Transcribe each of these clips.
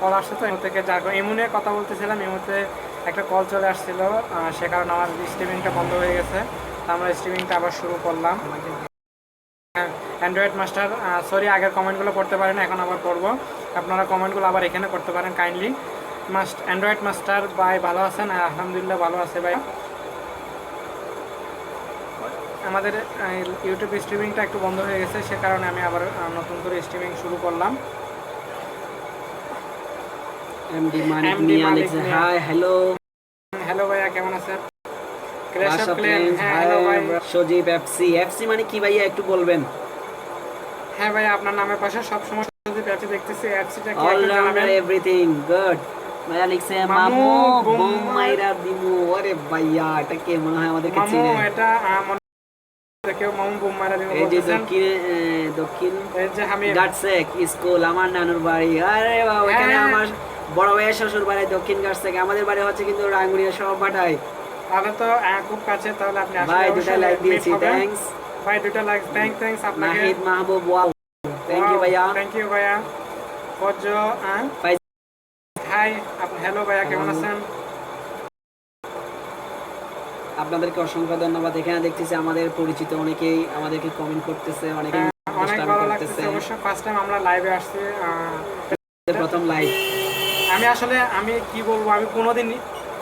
Call আসছে তো এমন থেকে যার এমনে কথা বলতেছিলাম এমনিতে একটা কল চলে আসছিল সে কারণে আমার স্ট্রিমিংটা বন্ধ হয়ে গেছে। তো আমরা স্ট্রিমিংটা আবার শুরু করলাম। অ্যান্ড্রয়েড মাস্টার সরি আগের কমেন্টগুলো পড়তে পারেন এখন আবার পড়ব। আপনারা কমেন্টগুলো আবার এখানে করতে পারেন কাইন্ডলি মাস্ট অ্যান্ড্রয়েড মাস্টার ভাই ভালো আছেন? হ্যাঁ, আলহামদুলিল্লাহ ভালো আছে ভাই। আমাদের ইউটিউব স্ট্রিমিংটা একটু বন্ধ হয়ে গেছে সে কারণে আমি আবার নতুন করে স্ট্রিমিং শুরু করলাম। এমডি মানিক মিয়া লিখছে হাই হ্যালো হ্যালো ভাইয়া কেমন আছেন? ক্র্যাশ অফ প্লেন হ্যাঁ হ্যালো ভাই। সজীব এফসি এফসি মানে কি ভাইয়া? একটু বলবেন। হ্যাঁ ভাই আপনার নামের পাশে সবসময় যদি প্যাচে দেখতেছি। অ্যাপসিটা কি একটু জানাবেন? এভরিথিং গুড ভাইয়া লিখছে মামু, বোম মাইরা দিমু। আরে ভাইয়া এটা কে মনে হয় আমাদেরকে চিনে? এটা মামু বোম মারা দিবে এই যে বলতেছেন। দক্ষিণ গাটসেক স্কুল আমার নানুর বাড়ি। আরে বাবা ওখানে হ্যাঁ। আমার বড় ভাইয়ের শ্বশুর বাড়ি দক্ষিণ গাটসেক আমাদের বাড়ি হচ্ছে কিন্তু রাঙ্গুনিয়া সব বাটাই তাহলে তো খুব কাছে তাহলে আপনি ভাই দুটা লাইক দিয়েছি হবেন। থ্যাঙ্কস ভাই দুটা লাইক থ্যাঙ্ক থ্যাঙ্কস আপনাকে। Nahid Mahbub wow thank you ভাইয়া। থ্যাংক ইউ ভাইয়া। ফজ ফাইজ- হাই আপনি হ্যালো ভাইয়া কেমন আছেন? আপনাদেরকে অসংখ্য ধন্যবাদ। এখানে দেখতেছি আমাদের পরিচিত অনেকেই আমাদেরকে কমেন্ট করতেছে অনেকে অনেক ভালো লাগতেছে অবশ্য। ফার্স্ট টাইম আমরা লাইভে আসছি প্রথম লাইভ আমি আসলে আমি কি বলব আমি কোনোদিন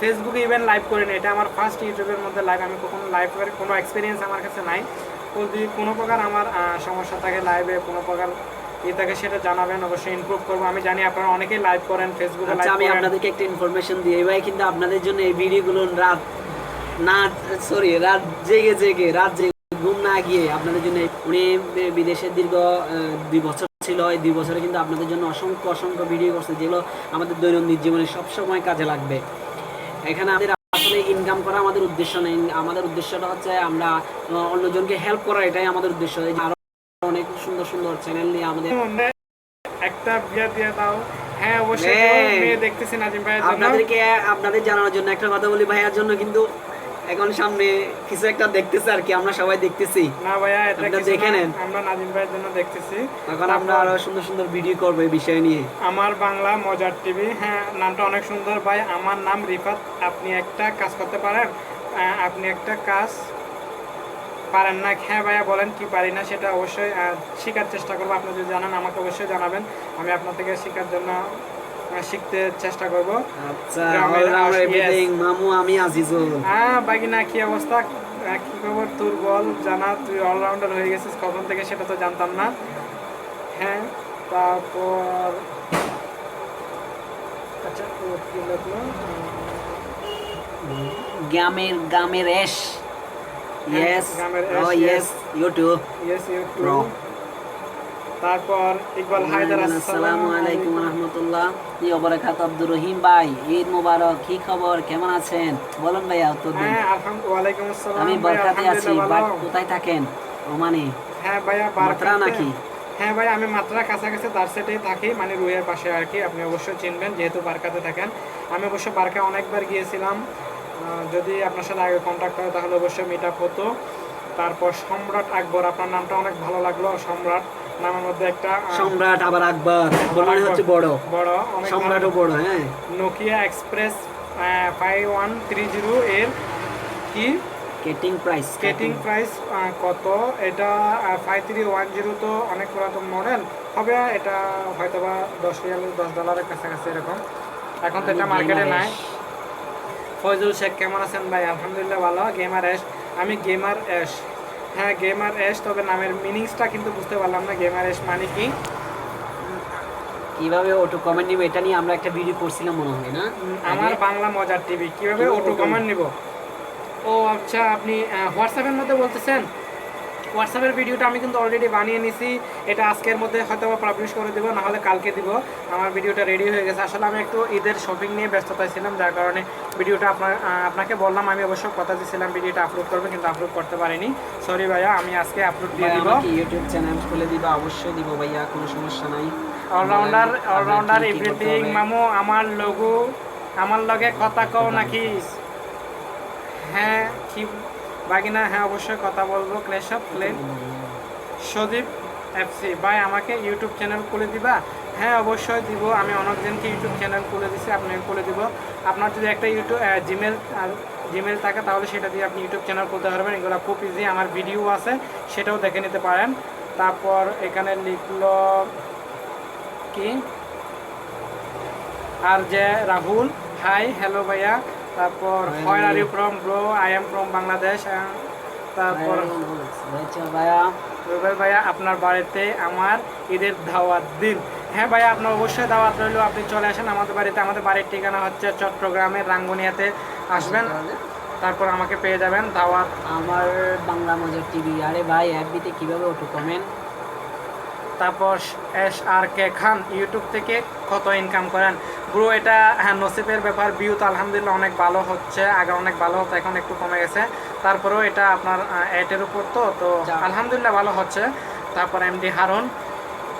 ফেসবুকে ইভেন লাইভ করিনি। এটা আমার ফার্স্ট ইউটিউবের মধ্যে লাইভ আমি কখনো লাইভ করে কোনো এক্সপিরিয়েন্স আমার কাছে নাই। যদি কোনো প্রকার আমার সমস্যা থাকে লাইভে কোনো প্রকার ই থাকে সেটা জানাবেন অবশ্যই ইমপ্রুভ করব। আমি জানি আপনারা অনেকেই লাইভ করেন ফেসবুকে আচ্ছা লাইভ আমি আপনাদেরকে একটা ইনফরমেশন দিই। ভাই কিন্তু আপনাদের জন্য এই ভিডিওগুলো রাত না সরি রাত জেগে জেগে রাত জেগে ঘুম না গিয়ে আপনাদের জন্য উনি বি- বিদেশে দীর্ঘ দুই বছর ছিল এই দুই বছরে কিন্তু আপনাদের জন্য অসংখ্য অসংখ্য ভিডিও করছে যেগুলো আমাদের দৈনন্দিন জীবনে সবসময় কাজে লাগবে। এখানে আমাদের আসলে ইনকাম করা আমাদের উদ্দেশ্য নেই। আমাদের উদ্দেশ্যটা হচ্ছে আমরা অন্যজনকে হেল্প করা এটাই আমাদের উদ্দেশ্য। আরও অনেক সুন্দর সুন্দর চ্যানেল নিয়ে আমাদের একটা বিয়ে দিয়ে দাও। হ্যাঁ অবশ্যই। মেয়ে দেখতেছি নাজিম ভাইয়ের জন্য। আপনাদেরকে আপনাদের জানানোর জন্য একটা কথা বলি ভাইয়ার জন্য কিন্তু এখন সামনে কিছু একটা দেখতেছে আর কি আমরা সবাই দেখতেছি। না ভাইয়া এটা দেখে নেন। আমরা নাজিম ভাইয়ের জন্য দেখতেছি। এখন আমরা আরও সুন্দর সুন্দর ভিডিও করব এই বিষয় নিয়ে। আমার বাংলা মজার টিভি হ্যাঁ নামটা অনেক সুন্দর ভাই। আমার নাম রিফাত আপনি একটা কাজ করতে পারেন? আপনি একটা কাজ পারেন না। হ্যাঁ ভাইয়া বলেন কি পারি না সেটা অবশ্যই শেখার চেষ্টা করব। আপনি যদি জানান আমাকে অবশ্যই জানাবেন। আমি আপনার থেকে শেখার জন্য শিখতে চেষ্টা করব। আচ্ছা everything, মামু আমি আজিজুল। হ্যাঁ বাগিনা কি অবস্থা? কি খবর? তোর বল জানা তুই অলরাউন্ডার হয়ে গেছিস কখন থেকে সেটা তো জানতাম না। হ্যাঁ তারপর আচ্ছা কি গ্রামের গ্রামের এস। ইয়েস গ্রামের ও S, YouTube yes you too Bro. তারপর ইকবাল হায়দার আসসালামু আলাইকুম। রহমতুল্লাহ। কি অবরাকাত আব্দুর রহিম ভাই ঈদ মোবারক কি খবর? কেমন আছেন? বলুন ভাইয়া উত্তর দিন। হ্যাঁ ওয়ালাইকুম আসসালাম। আমি বরকাতে আছি বাট কোথায় থাকেন? ওমানে? হ্যাঁ ভাইয়া বারকাতে- নাকি? হ্যাঁ ভাই আমি মাত্রা কাছাকাছি তার সেটেই থাকি মানে রুইয়ের পাশে আর কি। আপনি অবশ্যই চিনবেন যেহেতু বারকাতে থাকেন। আমি অবশ্য বারকা অনেকবার গিয়েছিলাম। যদি আপনার সাথে আগে কন্ট্যাক্ট হয় তাহলে অবশ্যই মিট আপ হতো। তারপর সম্রাট আকবর আপনার নামটা অনেক ভালো লাগল সম্রাট। নামের মধ্যে একটা সম্রাট আবার আকবর আকবর। মানে হচ্ছে বড়। বড় সম্রাটও বড় হ্যাঁ। Nokia Express five one three zero এর কি? কেটিং প্রাইস স্কেটিং প্রাইস কত? এটা ফাইভ থ্রি ওয়ান জিরো তো অনেক পুরাতন মডেল হবে এটা হয়তো বা দশ রিয়াল দশ ডলারের কাছাকাছি এরকম। এখন তো এটা মার্কেটে নাই। ফয়জুল শেখ কেমন আছেন ভাই? আলহামদুলিল্লাহ ভালো গেমার এস আমি গেমার এস হ্যাঁ গেমার এস তবে নামের মিনিংসটা কিন্তু বুঝতে পারলাম না। গেমার এস মানে কি? কীভাবে অটো কমেন্ট নিবে? এটা নিয়ে আমরা একটা ভিডিও করছিলাম মনে হয় না? আমার বাংলা মজার টিভি কীভাবে কীভাবে অটো কমেন্ট নিব? ও আচ্ছা আপনি হোয়াটসঅ্যাপের মধ্যে বলতেছেন? হোয়াটসঅ্যাপের ভিডিওটা আমি কিন্তু অলরেডি বানিয়ে নিছি। এটা আজকের মধ্যে হয়তো পাবলিশ করে দেবো নাহলে কালকে দিব। আমার ভিডিওটা রেডি হয়ে গেছে। আসলে আমি একটু ঈদের শপিং নিয়ে ব্যস্ততায় ছিলাম যার কারণে ভিডিওটা আপনার আপনাকে বললাম আমি অবশ্য কথা দিয়েছিলাম ভিডিওটা আপলোড করব কিন্তু আপলোড করতে পারিনি। সরি ভাইয়া আমি আজকে আপলোড দিয়ে দিব। ইউটিউব চ্যানেল খুলে দিব অবশ্যই দিব ভাইয়া কোনো সমস্যা নাই। অলরাউন্ডার অলরাউন্ডার এভরিথিং মামু আমার লগু আমার লগে কথা কও নাকি? হ্যাঁ কি বাগিনা হ্যাঁ অবশ্যই কথা বলব। ক্লেশ অফ প্লেন সদীপ এফসি ভাই, আমাকে ইউটিউব চ্যানেল খুলে দিবা? হ্যাঁ অবশ্যই দিব। আমি অনেকজনকে ইউটিউব চ্যানেল খুলে দিছি, আপনাকে খুলে দিব। আপনার যদি একটা ইউটিউব জিমেল জিমেল থাকে, তাহলে সেটা দিয়ে আপনি ইউটিউব চ্যানেল খুলতে পারবেন। এগুলো খুব ইজি আমার ভিডিও আছে, সেটাও দেখে নিতে পারেন। তারপর এখানে লিখলো কি? আর যে রাহুল হাই হ্যালো ভাইয়া। তারপর হয় you from bro I am from Bangladesh তারপর ভাইয়া রুবেল ভাইয়া আপনার বাড়িতে আমার ঈদের দাওয়াত দিন। হ্যাঁ ভাইয়া আপনার অবশ্যই দাওয়াত রইল। আপনি চলে আসেন আমাদের বাড়িতে। আমাদের বাড়ির ঠিকানা হচ্ছে চট্টগ্রামের রাঙ্গুনিয়াতে। আসবেন। তারপর আমাকে পেয়ে যাবেন দাওয়াত। আমার বাংলা মজার টিভি আরে ভাই অ্যাপ অ্যাপবিতে কীভাবে ওটু কমেন্ট তারপর S R K Khan YouTube থেকে কত ইনকাম করেন? ব্রো এটা হ্যাঁ নসিবের ব্যাপার ভিউ তো আলহামদুলিল্লাহ অনেক ভালো হচ্ছে আগে অনেক ভালো হতো এখন একটু কমে গেছে। তারপরেও এটা আপনার অ্যাটের উপর তো তো আলহামদুলিল্লাহ ভালো হচ্ছে। তারপর এমডি হারুন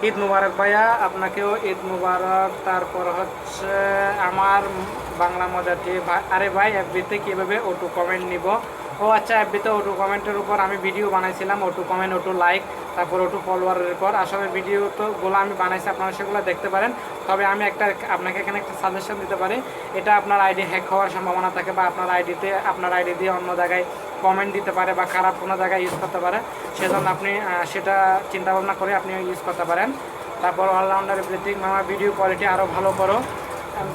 ঈদ মুবারক ভাইয়া আপনাকেও ঈদ মুবারক। তারপর হচ্ছে আমার বাংলা মজাটি ভাই- আরে ভাই এফবিতে কীভাবে ওটু কমেন্ট নিব? ও আচ্ছা এফবিতে ওটু কমেন্টের উপর আমি ভিডিও বানাইছিলাম, ওটু কমেন্ট ওটু লাইক তারপর ওটু ফলোয়ারের উপর। আসলে ভিডিও তো গুলো আমি বানাইছি, আপনারা সেগুলো দেখতে পারেন। তবে আমি একটা, আপনাকে এখানে একটা সাজেশন দিতে পারি। এটা আপনার আইডি হ্যাক হওয়ার সম্ভাবনা থাকে বা আপনার আইডিতে আপনার আইডি দিয়ে অন্য জায়গায় কমেন্ট দিতে পারে বা খারাপ কোনো জায়গায় ইউজ করতে পারে। সেজন্য আপনি সেটা চিন্তা ভাবনা করে আপনি ইউজ করতে পারেন। তারপর অলরাউন্ডার এভরিথিং মামা ভিডিও কোয়ালিটি আরও ভালো করো।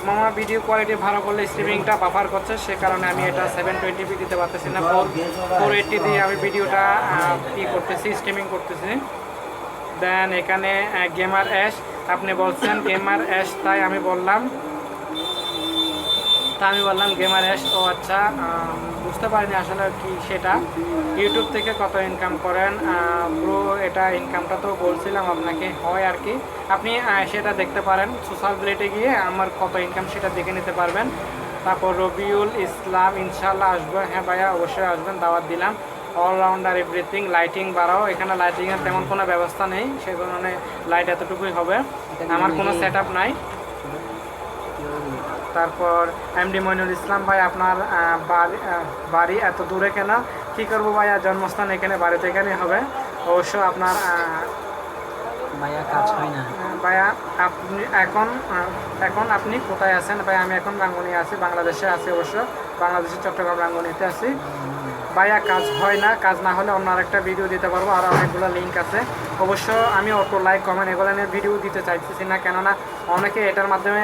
মামা ভিডিও কোয়ালিটি ভালো করলে স্ট্রিমিংটা বাফার করছে, সে কারণে আমি এটা সেভেন টোয়েন্টি পি দিতে পারতেছি না ফোর ফোর এইটটি দিয়ে আমি ভিডিওটা ই করতেছি স্ট্রিমিং করতেছি। দেন এখানে গেমার অ্যাশ আপনি বলছেন গেমার অ্যাশ তাই আমি বললাম তা আমি বললাম গেমার অ্যাশ ও আচ্ছা বুঝতে পারিনি আসলে কি সেটা। ইউটিউব থেকে কত ইনকাম করেন? ব্রো এটা ইনকামটা তো বলছিলাম আপনাকে হয় আর কি। আপনি সেটা দেখতে পারেন। সোশ্যাল প্লেটে গিয়ে আমার কত ইনকাম সেটা দেখে নিতে পারবেন। তারপর রবিউল ইসলাম ইনশাল্লাহ আসবেন হ্যাঁ ভাইয়া অবশ্যই আসবেন দাওয়াত দিলাম। অলরাউন্ডার এভরিথিং লাইটিং বাড়াও। এখানে লাইটিংয়ের তেমন কোনো ব্যবস্থা নেই সে কারণে লাইট এতটুকুই হবে। আমার কোনো সেট নাই। তারপর এমডি মইনুল ইসলাম ভাই আপনার বাড়ি বাড়ি এত দূরে কেন? কি করব ভাইয়া? জন্মস্থান এখানে বাড়িতে এখানে হবে। অবশ্য আপনার ভাইয়া কাজ হয় না। ভাইয়া আপনি এখন এখন আপনি কোথায় আছেন? ভাই আমি এখন রাঙ্গুনি আছি বাংলাদেশে আছি অবশ্য। বাংলাদেশের চট্টগ্রাম রাঙ্গুনিতে আছি। ভাইয়া কাজ হয় না কাজ না হলে অন্য আরেকটা ভিডিও দিতে পারব। আর অনেকগুলো লিঙ্ক আছে। অবশ্য আমি অটো লাইক কমেন্ট এগুলো নিয়ে ভিডিও দিতে চাইতেছি না। কেননা অনেকে এটার মাধ্যমে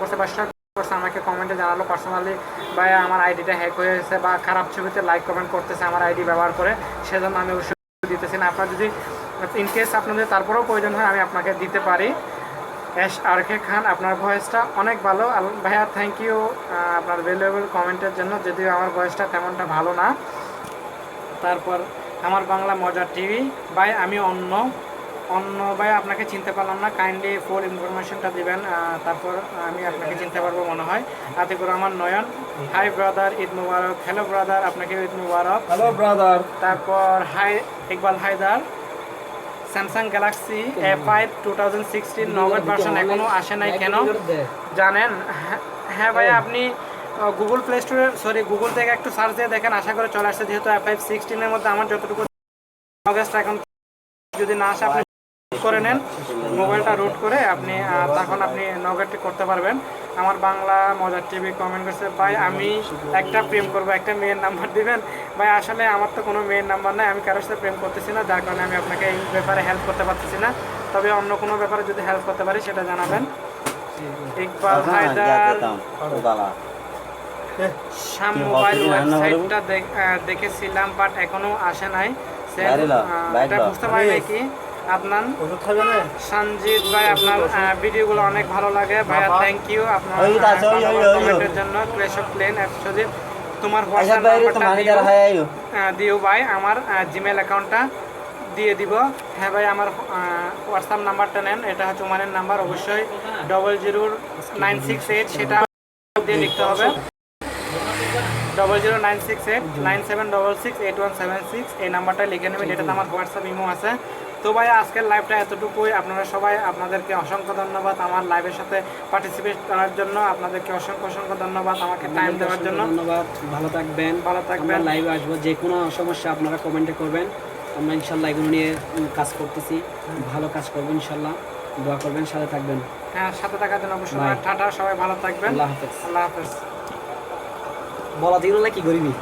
করছে বা short করছে আমাকে কমেন্টে জানালো পার্সোনালি ভাই, আমার আইডিটা হ্যাক হয়ে গেছে বা খারাপ ছবিতে লাইক কমেন্ট করতেছে আমার আইডি ব্যবহার করে, সেজন্য আমি অবশ্যই দিতেছি না। আপনার যদি ইন কেস আপনাদের তারপরেও প্রয়োজন হয়, আমি আপনাকে দিতে পারি। এস আর কে খান, আপনার ভয়েসটা অনেক ভালো। ভাইয়া থ্যাংক ইউ আপনার ভ্যালুয়েবল কমেন্টের জন্য। যদিও আমার ভয়েসটা তেমনটা ভালো না। তারপর, আমার বাংলা মজার টিভি ভাই, আমি অন্য অন্য ভাই আপনাকে চিনতে পারলাম না কাইন্ডলি ফুল ইনফরমেশনটা দিবেন তারপর আমি আপনাকে চিনতে পারব মনে হয়। আতিকুর রহমান নয়ন হাই ব্রাদার ঈদ মুবারক হ্যালো ব্রাদার আপনাকে ঈদ মুবারক। হ্যালো ব্রাদার তারপর hi Iqbal Haider Samsung Galaxy A five two thousand sixteen novel version এখনও আসে নাই কেন? জানেন? হ্যাঁ- হ্যাঁ ভাইয়া আপনি গুগল প্লে স্টোরে সরি গুগল থেকে একটু সার্চ দিয়ে দেখেন আশা করে চলে আসছে যেহেতু এফ ফাইভ সিক্সটিনের মধ্যে আমার যতটুকু অগস্ট এখন যদি না আসে আপনি করে নেন। মোবাইলটা রুট করে আপনি তখন আপনি নগেটটি করতে পারবেন। আমার বাংলা মজার টিভি কমেন্ট করছে ভাই আমি একটা প্রেম করব একটা মেয়ের নাম্বার দিবেন? ভাই আসলে আমার তো কোনো মেয়ের নাম্বার নাই আমি কারোর সাথে প্রেম করতেছি না যার কারণে আমি আপনাকে এই ব্যাপারে হেল্প করতে পারতেছি না। তবে অন্য কোনো ব্যাপারে যদি হেল্প করতে পারি সেটা জানাবেন। ইকবাল হায়দার শাম মোবাইল? ওয়েবসাইটটা দেখেছিলাম বাট এখনও আসে নাই। বুঝতে পারি নাই কি? আপনার সঞ্জিত ভাই আপনার ভিডিওগুলো অনেক ভালো লাগে। ভাইয়া। থ্যাংক ইউ আপনার। কমেন্টের জন্য ক্লেশ অফ প্লেন অ্যাপসজিৎ তোমার আচ্ছা হোয়াটসঅ্যাপ তো নাম্বারটা দিও। ভাই আমার জিমেল অ্যাকাউন্টটা দিয়ে দিব। হ্যাঁ ভাই আমার হোয়াটসঅ্যাপ নাম্বারটা নেন। এটা হচ্ছে ওমানের নাম্বার অবশ্যই double zero nine six eight সেটা দিয়ে লিখতে হবে। Double zero nine six eight nine seven double six eight one seven six এই নাম্বারটা লিখে নেবেন। এটাতে আমার হোয়াটসঅ্যাপ ইমো আছে। তো ভাই আজকের লাইভটা এতটুকুই। আপনারা সবাই আপনাদেরকে অসংখ্য ধন্যবাদ আমার লাইভের সাথে পার্টিসিপেট করার জন্য। আপনাদেরকে অসংখ্য অসংখ্য ধন্যবাদ আমাকে টাইম দেওয়ার জন্য। ধন্যবাদ। ভালো থাকবেন। ভালো থাকবেন। লাইভে আসব। যে কোনো সমস্যা আপনারা কমেন্টে করবেন। আমরা ইনশাল্লাহ এগুলো নিয়ে কাজ করতেছি। ভালো কাজ করব ইনশাল্লাহ। দোয়া করবেন সাথে থাকবেন। হ্যাঁ সাথে থাকার জন্য অবশ্যই. টাটা সবাই ভালো থাকবেন। আল্লাহ হাফেজ। আল্লাহ হাফেজ। বলা দিগুলো কি করিবি